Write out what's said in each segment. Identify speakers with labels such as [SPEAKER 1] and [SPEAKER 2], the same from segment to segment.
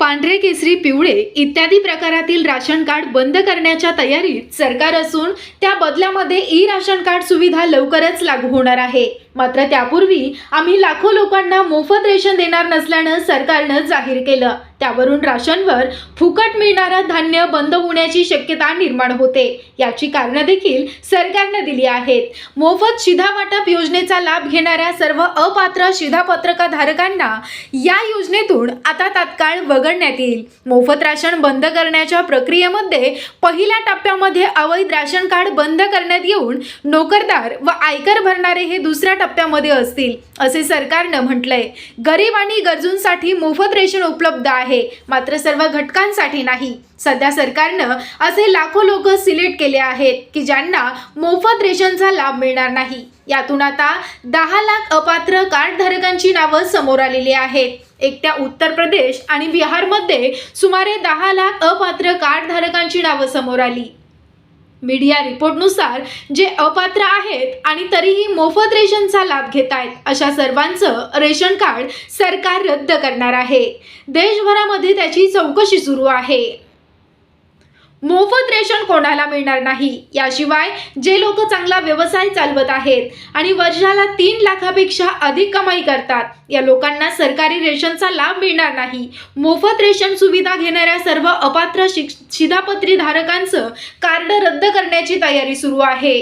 [SPEAKER 1] पांढरे केसरी पिवळे इत्यादी प्रकारातील राशन कार्ड बंद करण्याच्या तयारीत सरकार असून त्या बदल्यामध्ये ई राशन कार्ड सुविधा लवकरच लागू होणार आहे. मात्र त्यापूर्वी आम्ही लाखो लोकांना मोफत रेशन देणार नसल्यानं सरकारनं जाहीर केलं. त्यावरून राशनवर फुकट मिळणारं धान्य बंद होण्याची शक्यता निर्माण होते. याची कारणं देखील सरकारनं दिली आहेत. मोफत शिधा वाटप योजनेचा लाभ घेणाऱ्या सर्व अपात्र शिधापत्रकधारकांना या योजनेतून आता तात्काळ वगळण्यात येईल. मोफत राशन बंद करण्याच्या प्रक्रियेमध्ये पहिल्या टप्प्यामध्ये अवैध राशन कार्ड बंद करण्यात येऊन नोकरदार व आयकर भरणारे हे दुसऱ्या टप्प्यामध्ये असतील असे सरकारनं म्हटलंय. गरीब आणि गरजूंसाठी मोफत रेशन उपलब्ध आहे. मात्र सर्व घटकांसाठी नाही. सध्या सरकारनं असे लाखो लोक सिलेक्ट केले आहेत की ज्यांना मोफत रेशनचा लाभ मिळणार नाही. यातून आता दहा लाख अपात्र कार्डधारकांची नावं समोर आलेली आहेत. एकट्या उत्तर प्रदेश आणि बिहारमध्ये सुमारे दहा लाख अपात्र कार्डधारकांची नावं समोर आली. मीडिया रिपोर्टनुसार जे अपात्र आहेत आणि तरीही मोफत रेशनचा लाभ घेत आहेत अशा सर्वांचं रेशन कार्ड सरकार रद्द करणार आहे. देशभरामध्ये त्याची चौकशी सुरू आहे. मोफत कमिशन कोणाला मिळणार नाही. याशिवाय जे लोक चांगला व्यवसाय चालवत आहेत आणि वर्षाला तीन लाखापेक्षा अधिक कमाई करतात या लोकांना सरकारी रेशनचा लाभ मिळणार नाही. मोफत रेशन सुविधा घेणाऱ्या सर्व अपात्र शिधापत्री धारकांचं कार्ड रद्द करण्याची तयारी सुरू आहे.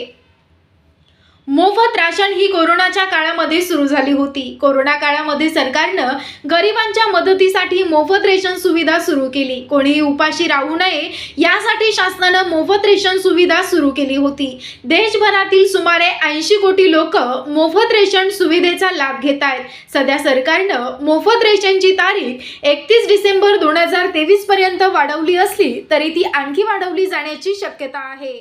[SPEAKER 1] मोफत राशन ही कोरोनाच्या काळामध्ये सुरू झाली होती. कोरोना काळामध्ये सरकारनं गरिबांच्या मदतीसाठी मोफत रेशन सुविधा सुरू केली. कोणीही उपाशी राहू नये यासाठी शासनानं मोफत रेशन सुविधा सुरू केली होती. देशभरातील सुमारे ऐंशी कोटी लोक मोफत रेशन सुविधेचा लाभ घेत आहेत. सध्या सरकारनं मोफत रेशनची तारीख एकतीस डिसेंबर दोन हजार तेवीस पर्यंत वाढवली असली तरी ती आणखी वाढवली जाण्याची शक्यता आहे.